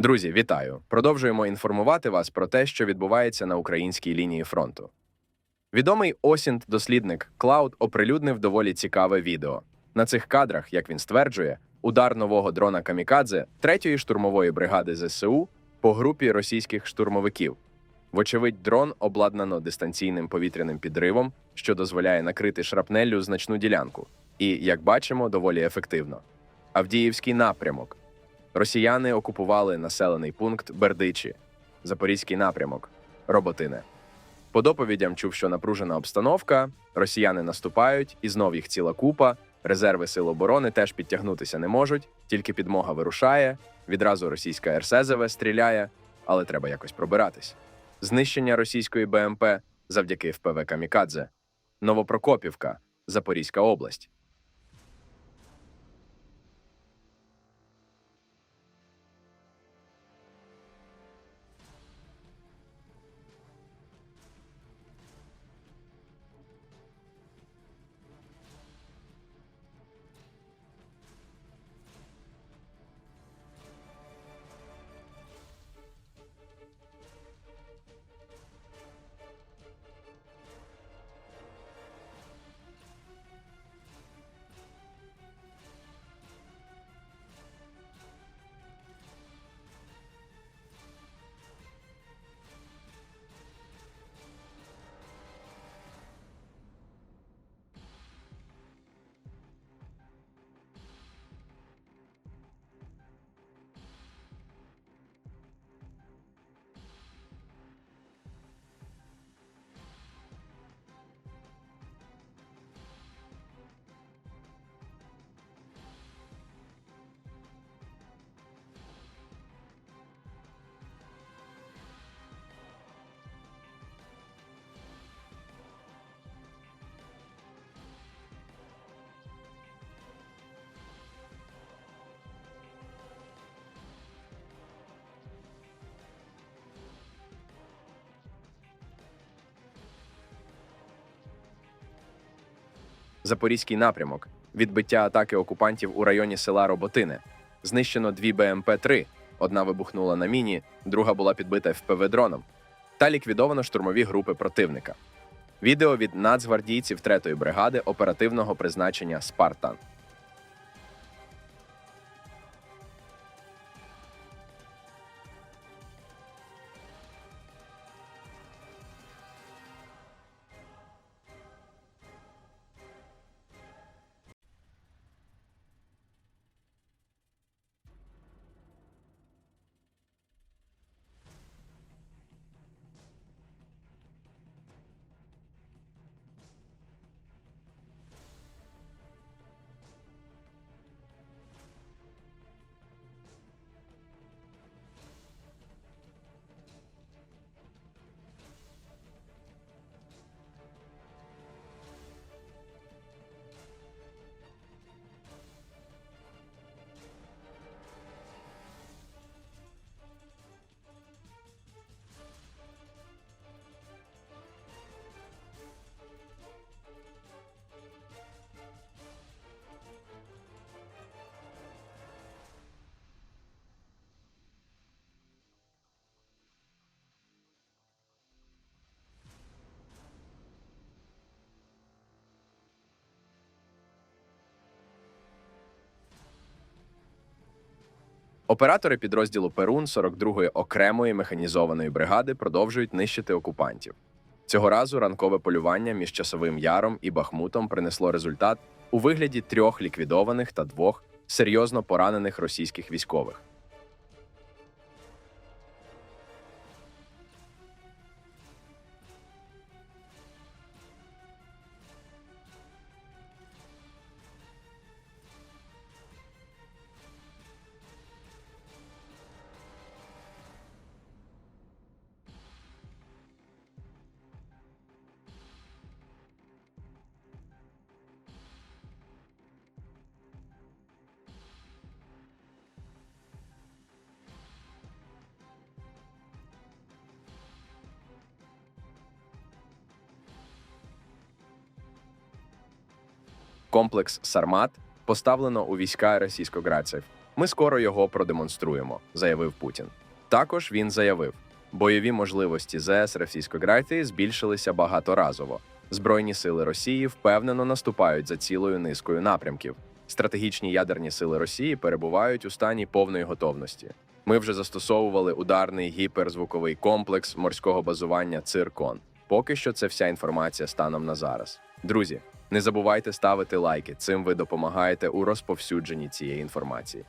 Друзі, вітаю! Продовжуємо інформувати вас про те, що відбувається на українській лінії фронту. Відомий осінт-дослідник Клауд оприлюднив доволі цікаве відео. На цих кадрах, як він стверджує, удар нового дрона Камікадзе 3-ї штурмової бригади ЗСУ по групі російських штурмовиків. Вочевидь, дрон обладнано дистанційним повітряним підривом, що дозволяє накрити шрапнеллю значну ділянку, і, як бачимо, доволі ефективно. Авдіївський напрямок. Росіяни окупували населений пункт Бердичі, Запорізький напрямок, Роботине. По доповідям чув, що напружена обстановка, росіяни наступають, і знов їх ціла купа. Резерви сил оборони теж підтягнутися не можуть, тільки підмога вирушає. Відразу російська РСЗВ стріляє, але треба якось пробиратись. Знищення російської БМП завдяки ФПВ Камікадзе. Новопрокопівка, Запорізька область. Запорізький напрямок, відбиття атаки окупантів у районі села Роботине. Знищено дві БМП-3. Одна вибухнула на міні, друга була підбита ФПВ дроном. Та ліквідовано штурмові групи противника. Відео від нацгвардійців 3-ї бригади оперативного призначення Спартан. Оператори підрозділу Перун 42-ї окремої механізованої бригади продовжують нищити окупантів. Цього разу ранкове полювання між часовим яром і Бахмутом принесло результат у вигляді трьох ліквідованих та двох серйозно поранених російських військових. Комплекс Сармат поставлено у війська російськоградців. Ми скоро його продемонструємо, заявив Путін. Також він заявив, бойові можливості ЗС Російської Федерації збільшилися багаторазово. Збройні сили Росії впевнено наступають за цілою низкою напрямків. Стратегічні ядерні сили Росії перебувають у стані повної готовності. Ми вже застосовували ударний гіперзвуковий комплекс морського базування Циркон. Поки що це вся інформація станом на зараз. Друзі, не забувайте ставити лайки. Цим ви допомагаєте у розповсюдженні цієї інформації.